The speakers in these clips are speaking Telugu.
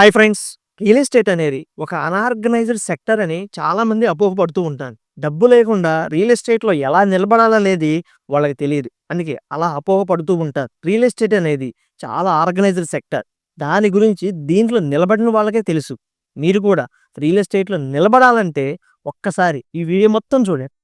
హాయ్ ఫ్రెండ్స్ రియల్ ఎస్టేట్ అనేది ఒక అనార్గనైజ్డ్ సెక్టర్ అని చాలామంది అపోహపడుతూ ఉంటాను డబ్బు లేకుండా రియల్ ఎస్టేట్లో ఎలా నిలబడాలనేది వాళ్ళకి తెలియదు. అందుకే అలా అపోహపడుతూ ఉంటారు. రియల్ ఎస్టేట్ అనేది చాలా ఆర్గనైజ్డ్ సెక్టర్. దాని గురించి దీంట్లో నిలబడిన వాళ్ళకే తెలుసు. మీరు కూడా రియల్ ఎస్టేట్లో నిలబడాలంటే ఒక్కసారి ఈ వీడియో మొత్తం చూడండి.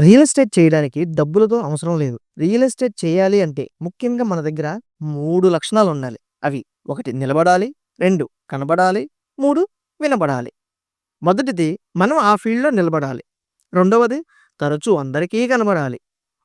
రియల్ ఎస్టేట్ చేయడానికి డబ్బులతో అవసరం లేదు. రియల్ ఎస్టేట్ చేయాలి అంటే ముఖ్యంగా మన దగ్గర మూడు లక్షణాలు ఉండాలి. అవి ఒకటి నిలబడాలి రెండు కనబడాలి మూడు వినబడాలి. మొదటిది మనం ఆ ఫీల్డ్లో నిలబడాలి. రెండవది తరచూ అందరికీ కనబడాలి.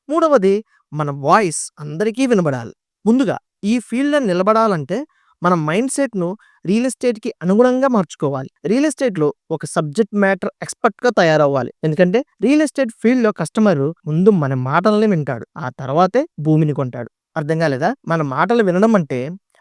మూడవది మన వాయిస్ అందరికీ వినబడాలి. ముందుగా ఈ ఫీల్డ్లో నిలబడాలంటే మన మైండ్ సెట్ను రియల్ ఎస్టేట్కి అనుగుణంగా మార్చుకోవాలి. రియల్ ఎస్టేట్లో ఒక సబ్జెక్ట్ మ్యాటర్ ఎక్స్పర్ట్గా తయారవ్వాలి. ఎందుకంటే రియల్ ఎస్టేట్ ఫీల్డ్లో కస్టమర్ ముందు మన మాటలని వింటాడు. ఆ తర్వాతే భూమిని కొంటాడు. అర్థం కాలేదా? మన మాటలు వినడం అంటే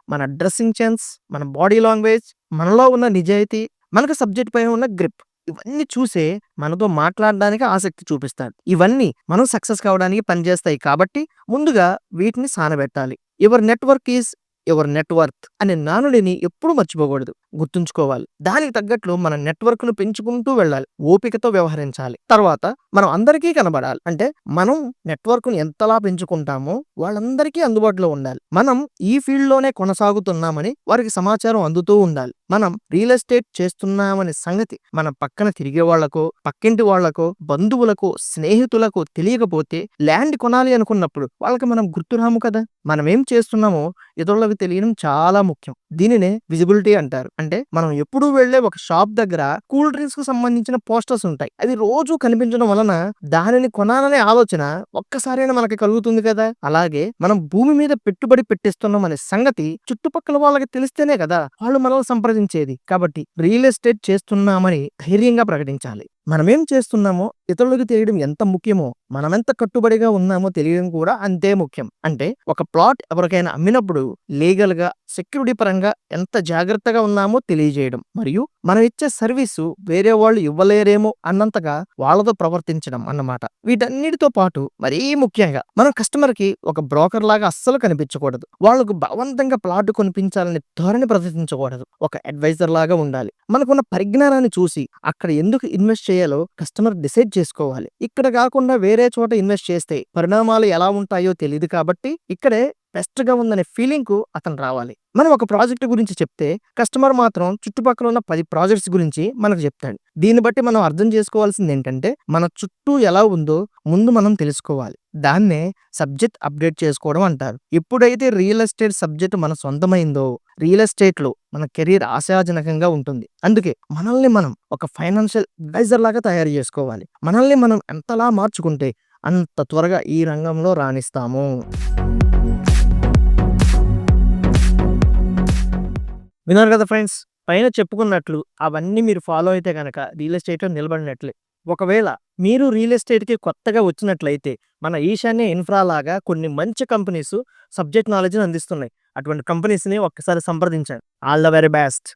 మన డ్రెస్సింగ్ సెన్స్ మన బాడీ లాంగ్వేజ్ మనలో ఉన్న నిజాయితీ మనకు సబ్జెక్ట్ పై ఉన్న గ్రిప్ ఇవన్నీ చూసే మనతో మాట్లాడడానికి ఆసక్తి చూపిస్తాడు. ఇవన్నీ మనం సక్సెస్ కావడానికి పనిచేస్తాయి కాబట్టి ముందుగా వీటిని సానబెట్టాలి. Your network is your network అనే నానుడిని ఎప్పుడు మర్చిపోకూడదు. గుర్తుంచుకోవాలి. దానికి తగ్గట్లు మన నెట్వర్క్ను పెంచుకుంటూ వెళ్ళాలి. ఓపికతో వ్యవహరించాలి. తర్వాత మనం అందరికీ కనబడాలి. అంటే మనం నెట్వర్క్ను ఎంతలా పెంచుకుంటామో వాళ్ళందరికీ అందుబాటులో ఉండాలి. మనం ఈ ఫీల్డ్లోనే కొనసాగుతున్నామని వారికి సమాచారం అందుతూ ఉండాలి. మనం రియల్ ఎస్టేట్ చేస్తున్నామనే సంగతి మన పక్కన తిరిగే వాళ్ళకో పక్కింటి వాళ్ళకో బంధువులకు స్నేహితులకు తెలియకపోతే ల్యాండ్ కొనాలి అనుకున్నప్పుడు వాళ్ళకి మనం గుర్తురాము కదా! మనం ఏం చేస్తున్నామో ఇతరులకు తెలియడం చాలా ముఖ్యం. దీనినే విజిబిలిటీ అంటారు. అంటే మనం ఎప్పుడు వెళ్ళే ఒక షాప్ దగ్గర కూల్ డ్రింక్స్కు సంబంధించిన పోస్టర్స్ ఉంటాయి. అది రోజు కనిపించడం వలన దానిని కొనాలనే ఆలోచన ఒక్కసారైనా మనకి కలుగుతుంది కదా! అలాగే మనం భూమి మీద పెట్టుబడి పెట్టిస్తున్నాం అనే సంగతి చుట్టుపక్కల వాళ్ళకి తెలిస్తేనే కదా! వాళ్ళు మనల్ని సంప్రదించేది. కాబట్టి రియల్ ఎస్టేట్ చేస్తున్నామని ధైర్యంగా ప్రకటించాలి. మనమేం చేస్తున్నామో ఇతరులకు తెలియడం ఎంత ముఖ్యమో మనమెంత కట్టుబడిగా ఉన్నామో తెలియడం కూడా అంతే ముఖ్యం. అంటే ఒక ప్లాట్ ఎవరికైనా అమ్మినప్పుడు లీగల్గా సెక్యూరిటీ పరంగా ఎంత జాగ్రత్తగా ఉన్నామో తెలియజేయడం మరియు మనం ఇచ్చే సర్వీసు వేరే వాళ్ళు ఇవ్వలేరేమో అన్నంతగా వాళ్ళతో ప్రవర్తించడం అన్నమాట. వీటన్నిటితో పాటు మరీ ముఖ్యంగా మనం కస్టమర్కి ఒక బ్రోకర్ లాగా అస్సలు కనిపించకూడదు. వాళ్ళకు బలవంతంగా ప్లాట్ కొనిపించాలని ధోరణి ప్రదర్శించకూడదు. ఒక అడ్వైజర్ లాగా ఉండాలి. మనకున్న పరిజ్ఞానాన్ని చూసి అక్కడ ఎందుకు ఇన్వెస్ట్ చేయాలో కస్టమర్ డిసైడ్ చేసుకోవాలి. ఇక్కడ కాకుండా వేరే చోట ఇన్వెస్ట్ చేస్తే పరిణామాలు ఎలా ఉంటాయో తెలియదు కాబట్టి ఇక్కడే బెస్ట్గా ఉందనే ఫీలింగ్కు అతను రావాలి. మనం ఒక ప్రాజెక్ట్ గురించి చెప్తే కస్టమర్ మాత్రం చుట్టుపక్కల ఉన్న పది ప్రాజెక్ట్స్ గురించి మనకు చెప్తాడు. దీన్ని బట్టి మనం అర్థం చేసుకోవాల్సింది ఏంటంటే మన చుట్టూ ఎలా ఉందో ముందు మనం తెలుసుకోవాలి. దాన్నే సబ్జెక్ట్ అప్డేట్ చేసుకోవడం అంటారు. ఎప్పుడైతే రియల్ ఎస్టేట్ సబ్జెక్ట్ మన సొంతమైందో రియల్ ఎస్టేట్లో మన కెరీర్ ఆశాజనకంగా ఉంటుంది. అందుకే మనల్ని మనం ఒక ఫైనాన్షియల్ అడ్వైజర్ లాగా తయారు చేసుకోవాలి. మనల్ని మనం ఎంతలా మార్చుకుంటే అంత త్వరగా ఈ రంగంలో రాణిస్తాము. విన్నారు కదా ఫ్రెండ్స్? పైన చెప్పుకున్నట్లు అవన్నీ మీరు ఫాలో అయితే కనుక రియల్ ఎస్టేట్లో నిలబడినట్లే. ఒకవేళ మీరు రియల్ ఎస్టేట్కి కొత్తగా వచ్చినట్లయితే మన ఈశాన్య ఇన్ఫ్రా లాగా కొన్ని మంచి కంపెనీస్ సబ్జెక్ట్ నాలెడ్జ్ని అందిస్తున్నాయి. అటువంటి కంపెనీస్ని ఒక్కసారి సంప్రదించండి ఆల్ ద వెరీ బెస్ట్.